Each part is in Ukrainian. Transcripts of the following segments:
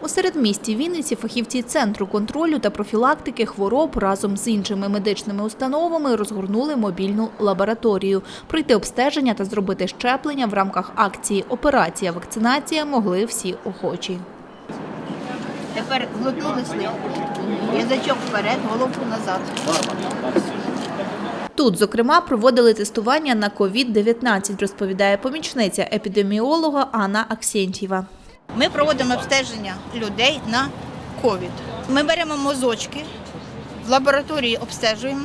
У середмісті Вінниці фахівці Центру контролю та профілактики хвороб разом з іншими медичними установами розгорнули мобільну лабораторію. Пройти обстеження та зробити щеплення в рамках акції Операція вакцинація могли всі охочі. Тепер глотнули слинку. Язичок вперед, головку назад. Тут, зокрема, проводили тестування на COVID-19, розповідає помічниця епідеміолога Анна Аксєнтьєва. Ми проводимо обстеження людей на ковід. Ми беремо мозочки, в лабораторії обстежуємо,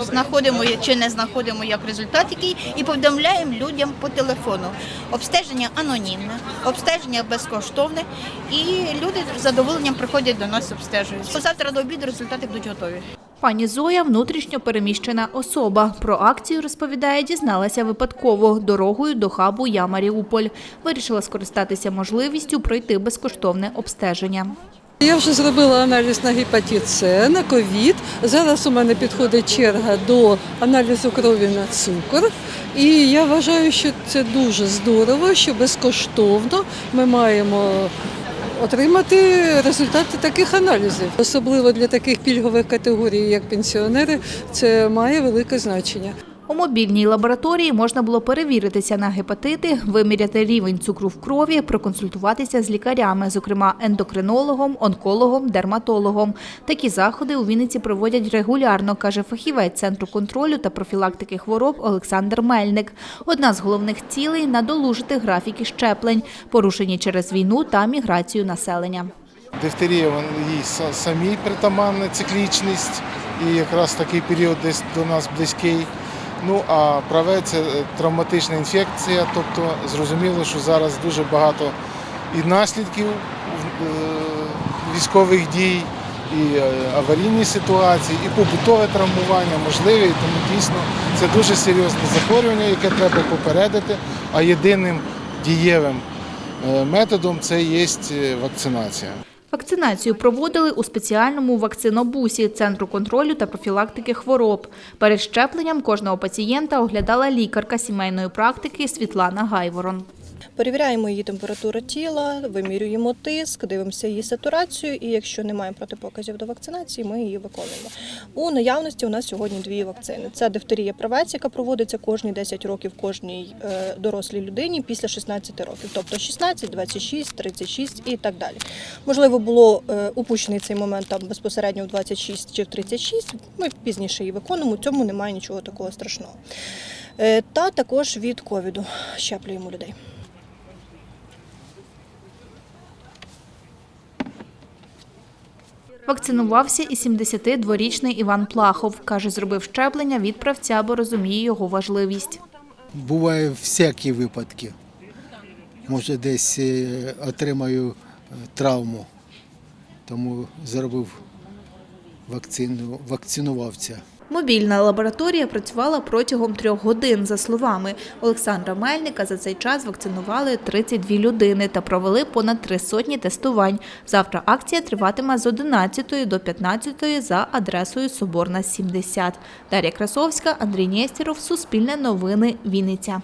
знаходимо чи не знаходимо як результат який, і повідомляємо людям по телефону. Обстеження анонімне, обстеження безкоштовне, і люди з задоволенням приходять до нас обстежують. Завтра до обіду результати будуть готові. Пані Зоя внутрішньо переміщена особа. Про акцію розповідає, дізналася випадково дорогою до хабу Я Маріуполь. Вирішила скористатися можливістю пройти безкоштовне обстеження. Я вже зробила аналіз на гепатит С, на ковід. Зараз у мене підходить черга до аналізу крові на цукор. І я вважаю, що це дуже здорово, що безкоштовно ми маємо отримати результати таких аналізів. Особливо для таких пільгових категорій, як пенсіонери, це має велике значення. У мобільній лабораторії можна було перевіритися на гепатити, виміряти рівень цукру в крові, проконсультуватися з лікарями, зокрема ендокринологом, онкологом, дерматологом. Такі заходи у Вінниці проводять регулярно, каже фахівець Центру контролю та профілактики хвороб Олександр Мельник. Одна з головних цілей – надолужити графіки щеплень, порушені через війну та міграцію населення. Дифтерія їй самій притаманна циклічність, і якраз такий період десь до нас близький. Ну а праве це е, травматична інфекція, тобто зрозуміло, що зараз дуже багато і наслідків е, військових дій, і е, аварійні ситуації, і побутове травмування можливі. Тому дійсно це дуже серйозне захворювання, яке треба попередити. А єдиним дієвим методом це є вакцинація. Вакцинацію проводили у спеціальному вакцинобусі Центру контролю та профілактики хвороб. Перед щепленням кожного пацієнта оглядала лікарка сімейної практики Світлана Гайворон. Перевіряємо її температуру тіла, вимірюємо тиск, дивимося її сатурацію, і якщо немає протипоказів до вакцинації, ми її виконуємо. У наявності у нас сьогодні дві вакцини: це дифтерія правець, яка проводиться кожні 10 років кожній е, дорослій людині після 16 років, тобто 16, 26, 36 і так далі. Можливо, було е, упущений цей момент там безпосередньо в 26 чи в 36, Ми пізніше її виконуємо. У цьому немає нічого такого страшного. Е, Та також від ковіду щеплюємо людей. Вакцинувався і 72-річний Іван Плахов. Каже, зробив щеплення від правця, бо розуміє його важливість. Буває всякі випадки. Може, десь е, отримаю е, травму, тому зробив вакцину, вакцинувався. Мобільна лабораторія працювала протягом трьох годин. За словами Олександра Мельника, за цей час вакцинували 32 людини та провели понад три сотні тестувань. Завтра акція триватиме з 11 до 15 за адресою Соборна, 70. Дар'я Красовська, Андрій Нєстєров, Суспільне новини, Вінниця.